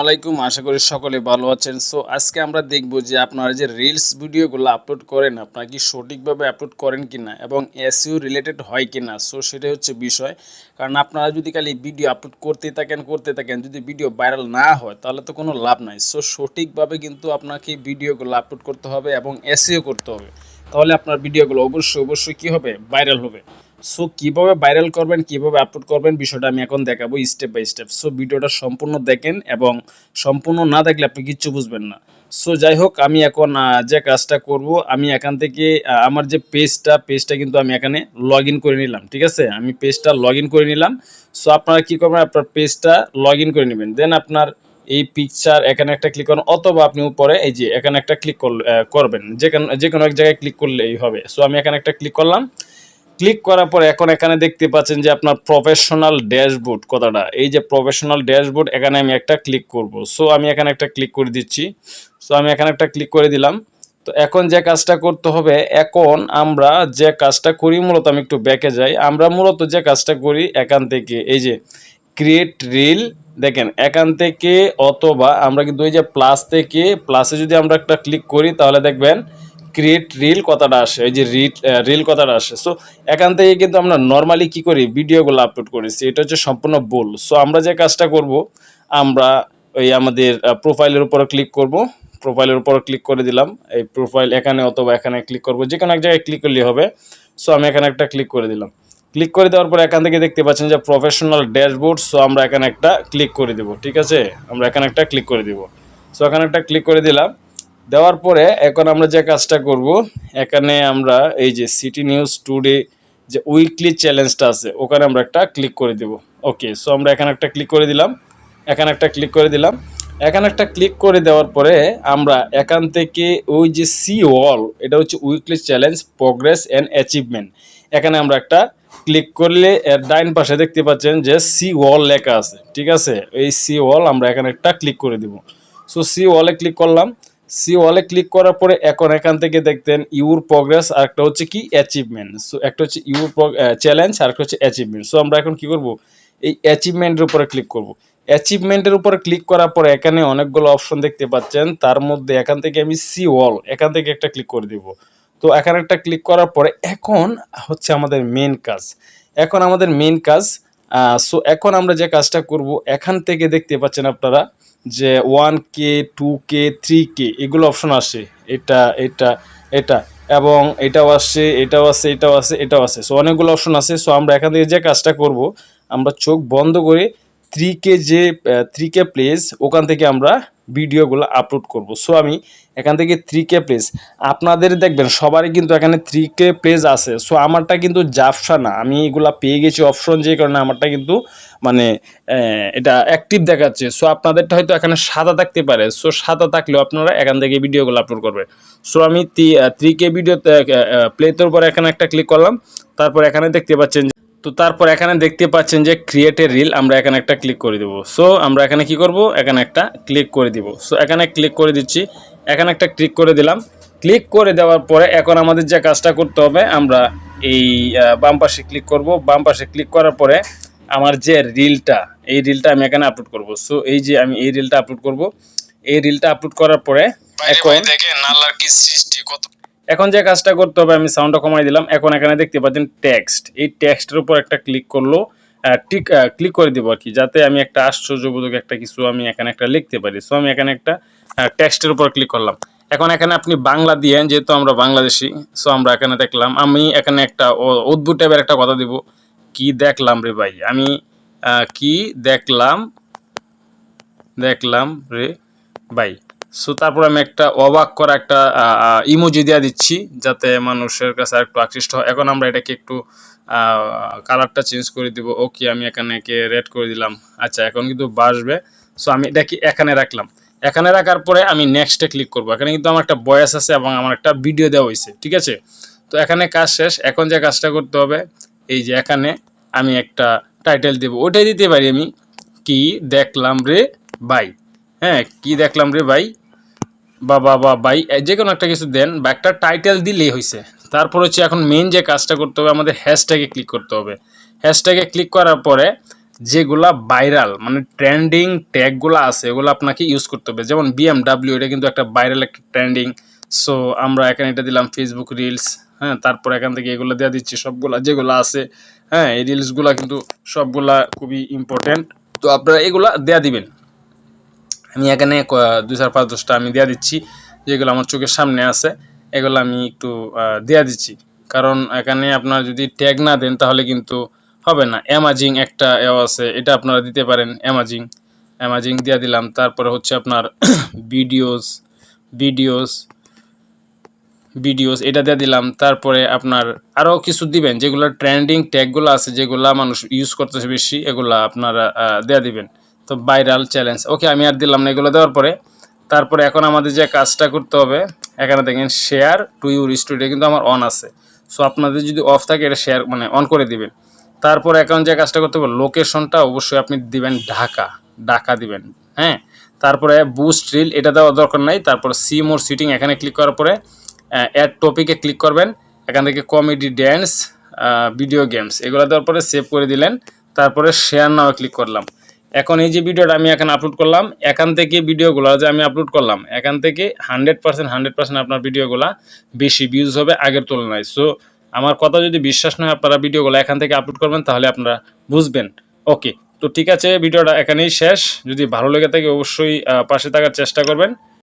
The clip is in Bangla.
আলাইকুম আশা করি সকলে ভালো আছেন। সো আজকে আমরা দেখব যে আপনারা যে রিলস ভিডিওগুলো আপলোড করেন, আপনারা কি সঠিকভাবে আপলোড করেন কি না এবং এসইও রিলেটেড হয় কি না সো সেটাই হচ্ছে বিষয়। কারণ আপনারা যদি খালি ভিডিও আপলোড করতে থাকেন করতে থাকেন, যদি ভিডিও ভাইরাল না হয়, তাহলে তো কোনো লাভ নাই। সো সঠিকভাবে কিন্তু আপনাকে ভিডিওগুলো আপলোড করতে হবে এবং এসইও করতে হবে। তাহলে আপনার ভিডিওগুলো অবশ্যই অবশ্যই কী হবে? ভাইরাল হবে। সো কীভাবে ভাইরাল করবেন, কীভাবে আপলোড করবেন বিষয়টা আমি এখন দেখাবো স্টেপ বাই স্টেপ সো ভিডিওটা সম্পূর্ণ দেখেন এবং সম্পূর্ণ না দেখলে আপনি কিচ্ছু বুঝবেন না। সো যাই হোক, আমি এখন যে কাজটা করব, আমি এখান থেকে আমার যে পেজটা পেজটা কিন্তু আমি এখানে লগ করে নিলাম, ঠিক আছে? আমি পেজটা লগ করে নিলাম। সো আপনারা কী করবেন, আপনার পেজটা লগ করে নেবেন। দেন আপনার এই পিকচার এখানে একটা ক্লিক করুন অথবা আপনি উপরে এই যে এখানে একটা ক্লিক করবেন। যে কোনো এক জায়গায় ক্লিক করলেই হবে। সো আমি এখানে একটা ক্লিক করলাম। ক্লিক করার পর এখন এখানে দেখতে পাচ্ছেন যে আপনার প্রফেশনাল ড্যাশবোর্ড কথাটা। এই যে প্রফেশনাল ড্যাশবোর্ড এখানে আমি একটা ক্লিক করব। সো আমি এখানে একটা ক্লিক করে দিচ্ছি। সো আমি এখানে একটা ক্লিক করে দিলাম। তো এখন যে কাজটা করতে হবে, এখন আমরা যে কাজটা করি, মূলত আমি একটু ব্যাকে যাই। আমরা মূলত যে কাজটা করি, এখান থেকে এই যে ক্রিয়েট রিল দেখেন, এখান থেকে অথবা আমরা কিন্তু ওই যে প্লাস থেকে প্লাসে যদি আমরা একটা ক্লিক করি, তাহলে দেখবেন ক্রিয়েট রিল কথাটা আসে, এই যে রিল রিল কথাটা আসে। সো এখান থেকে কিন্তু আমরা নর্মালি কি করি? ভিডিওগুলো আপলোড করেছি এটা হচ্ছে সম্পূর্ণ ভুল সো আমরা যে কাজটা করব, আমরা ওই আমাদের প্রোফাইলের উপরে ক্লিক করব। প্রোফাইলের উপর ক্লিক করে দিলাম। এই প্রোফাইল এখানে অথবা এখানে ক্লিক করব। যে কোনো এক জায়গায় ক্লিক করলেই হবে। সো আমি এখানে একটা ক্লিক করে দিলাম। ক্লিক করে দেওয়ার পর এখান থেকে দেখতে পাচ্ছেন যে প্রফেশনাল ড্যাশবোর্ড সো আমরা এখানে একটা ক্লিক করে দেব। ঠিক আছে? আমরা এখানে একটা ক্লিক করে দিব। সো এখানে একটা ক্লিক করে দিলাম। দেওয়ার পরে এখন আমরা যে কাজটা করব, এখানে আমরা এই যে সিটি নিউজ টুডে যে উইকলি চ্যালেঞ্জটা আছে, ওখানে আমরা একটা ক্লিক করে দেব। ওকে সো আমরা এখানে একটা ক্লিক করে দিলাম, এখানে একটা ক্লিক করে দিলাম। এখানে একটা ক্লিক করে দেওয়ার পরে আমরা এখান থেকে ওই যে সি ওয়াল এটা হচ্ছে weekly challenge progress and achievement এখানে আমরা একটা ক্লিক করলে এর ডাইন পাশে দেখতে পাচ্ছেন যে সি ওয়াল লেখা আছে, ঠিক আছে? এই সি ওয়াল আমরা এখানে একটা ক্লিক করে দিব। সো সি ওয়ালে ক্লিক করলাম সি ওয়ালে ক্লিক করার পরে এখন এখান থেকে দেখতেন ইউর প্রোগ্রেস আর একটা হচ্ছে কি অ্যাচিভমেন্ট সো, একটা হচ্ছে ইউর চ্যালেঞ্জ আর একটা হচ্ছে অ্যাচিভমেন্ট সো, আমরা এখন কি করব? এই অ্যাচিভমেন্টের উপরে ক্লিক করব। অ্যাচিভমেন্টের উপরে ক্লিক করার পরে এখানে অনেকগুলো অপশন দেখতে পাচ্ছেন। তার মধ্যে এখান থেকে আমি সি ওয়াল, এখান থেকে একটা ক্লিক করে দিব। তো, এখানে একটা ক্লিক করার পরে এখন হচ্ছে আমাদের মেন কাজ। এখন আমাদের মেন কাজ সো এখন আমরা যে কাজটা করব, এখান থেকে দেখতে পাচ্ছেন আপনারা যে one K two K three K এগুলো অপশন আসে। এটা এটা এটা। এবং এটাও আসছে এটাও আছে এটাও আছে এটাও আছে সো অনেকগুলো অপশন আছে সো আমরা এখান থেকে যে কাজটা করব, আমরা চোখ বন্ধ করে থ্রি কে যে থ্রি কে প্লেস ওখান থেকে আমরা ভিডিওগুলো আপলোড করব। সো আমি এখান থেকে থ্রি কে প্লেস আপনাদের দেখবেন, সবারই কিন্তু এখানে থ্রি কে পেজ আছে। সো আমারটা কিন্তু জাফসা না। আমি এগুলা পেয়ে গেছি অপশন যে কারণে আমারটা কিন্তু মানে এটা অ্যাক্টিভ দেখাচ্ছে। সো আপনাদেরটা হয়তো এখানে সাদা থাকতে পারে। সো সাদা থাকলেও আপনারা এখান থেকে ভিডিওগুলো আপলোড করবে সো আমি থ্রি কে ভিডিওতে প্লেতের উপর এখানে একটা ক্লিক করলাম। তারপর এখানে দেখতে পাচ্ছেন তো তারপর এখানে দেখতে পাচ্ছেন যে ক্রিয়েটের রিল আমরা এখানে একটা ক্লিক করে দেবো। সো আমরা এখানে কি করব? এখানে একটা ক্লিক করে দিব। সো এখানে ক্লিক করে দিচ্ছি। এখানে একটা ক্লিক করে দিলাম। ক্লিক করে দেওয়ার পরে এখন আমাদের যে কাজটা করতে হবে আমরা এই বাম পাশে ক্লিক করব। বাম পাশে ক্লিক করার পরে আমার যে রিলটা এই রিলটা আমি এখানে আপলোড করব। সো এই যে আমি এই রিলটা আপলোড করব। এই রিলটা আপলোড করার পরে এখন দেখেন আল্লাহর কি সৃষ্টি কত এখন যে কাজটা করতে হবে, আমি সাউন্ডটা কমাই দিলাম। এখন এখানে দেখতে পাচ্ছেন টেক্সট এই টেক্সটের উপর একটা ক্লিক করল টিক ক্লিক করে দিব আর কি যাতে আমি একটা আশ্চর্যবোধক একটা কিছু আমি এখানে একটা লিখতে পারি। সো আমি এখানে একটা টেক্সটের উপর ক্লিক করলাম। এখন এখানে আপনি বাংলা দিয়ে, যেহেতু আমরা বাংলাদেশি সো আমরা এখানে দেখলাম, আমি এখানে একটা অদ্ভুত টাইপের একটা কথা দিব। কি দেখলাম রে ভাই? আমি কি দেখলাম দেখলাম রে ভাই। সো তারপর আমি একটা অবাক করা একটা ইমোজি দিয়ে দিচ্ছি যাতে মানুষের কাছে একটু আকৃষ্ট হয়। এখন আমরা এটাকে একটু কালারটা চেঞ্জ করে দিব। ওকে আমি এখানে কে রেড করে দিলাম। আচ্ছা এখন কিন্তু বাসবে। সো আমি এটাকে এখানে রাখলাম? এখানে রাখার পরে আমি নেক্সটে ক্লিক করব। এখানে কিন্তু আমার একটা বয়স আছে এবং আমার একটা ভিডিও দেওয়া হয়েছে, ঠিক আছে? তো এখানে কাজ শেষ। এখন যে কাজটা করতে হবে, এই যে এখানে আমি একটা টাইটেল দেব। ওটাই দিতে পারি আমি, কি দেখলাম রে ভাই। হ্যাঁ কি দেখলাম রে ভাই? বা বা বাই যে কোনো একটা কিছু দেন বা একটা টাইটেল দিলেই হয়েছে তারপর হচ্ছে এখন মেন যে কাজটা করতে হবে, আমাদের হ্যাশট্যাগে ক্লিক করতে হবে। হ্যাশট্যাগে ক্লিক করার পরে যেগুলা ভাইরাল মানে ট্রেন্ডিং ট্যাগগুলো আছে, এগুলো আপনাকে ইউজ করতে হবে। যেমন বিএমডাব্লিউ এটা কিন্তু একটা ভাইরাল একটা ট্রেন্ডিং সো আমরা এখানে এটা দিলাম ফেসবুক রিলস হ্যাঁ তারপর এখান থেকে এগুলো দেওয়া দিচ্ছি, সবগুলা যেগুলো আছে হ্যাঁ এই রিলসগুলো কিন্তু সবগুলা খুবই ইম্পর্টেন্ট তো আপনারা এগুলা দেয়া দিবেন। আমি এখানে দুই চার পাঁচ দশটা আমি দেওয়া দিচ্ছি, যেগুলো আমার চোখের সামনে আছে, এগুলো আমি একটু দেয়া দিচ্ছি। কারণ এখানে আপনারা যদি ট্যাগ না দেন তাহলে কিন্তু হবে না। অ্যামাজিং একটা এও আছে, এটা আপনারা দিতে পারেন অ্যামাজিং অ্যামাজিং দিয়ে দিলাম, তারপরে হচ্ছে আপনার ভিডিওস ভিডিওস ভিডিওস এটা দিয়ে দিলাম। তারপরে আপনার আরও কিছু দিবেন, যেগুলো ট্রেন্ডিং ট্যাগগুলো আছে, যেগুলো মানুষ ইউজ করতেছে বেশি, এগুলা আপনারা দেয়া দিবেন। তো ভাইরাল চ্যালেঞ্জ ওকে আমি আর দিলাম না, এগুলো দেওয়ার পরে। তারপরে এখন আমাদের যে কাজটা করতে হবে, এখানে দেখেন শেয়ার টু ইউর স্টুডিও কিন্তু আমার অন আছে। সো আপনাদের যদি অফ থাকে, এটা শেয়ার মানে অন করে দিবেন। তারপর এখন যে কাজটা করতে হবে লোকেশনটা অবশ্যই আপনি দিবেন ঢাকা। ঢাকা দিবেন হ্যাঁ? তারপরে বুস্ট রিল এটা দেওয়ার দরকার নাই। তারপর সি মোর সিটিং এখানে ক্লিক করার পরে অ্যাড টপিকে ক্লিক করবেন। এখান থেকে কমেডি ড্যান্স ভিডিও গেমস এগুলো দেওয়ার পরে সেভ করে দিলেন। তারপরে শেয়ার নাও ক্লিক করলাম। এখন এই যে ভিডিওটা আমি এখন আপলোড করলাম, এখান থেকে ভিডিওগুলো যে আমি আপলোড করলাম, এখান থেকে হান্ড্রেড পার্সেন্ট হান্ড্রেড পার্সেন্ট আপনার ভিডিওগুলো বেশি ভিউজ হবে আগের তুলনায়। সো আমার কথা যদি বিশ্বাস নয় আপনারা ভিডিওগুলো এখান থেকে আপলোড করবেন, তাহলে আপনারা বুঝবেন। ওকে তো ঠিক আছে, ভিডিওটা এখানেই শেষ। যদি ভালো লেগে থাকে, অবশ্যই পাশে থাকার চেষ্টা করবেন।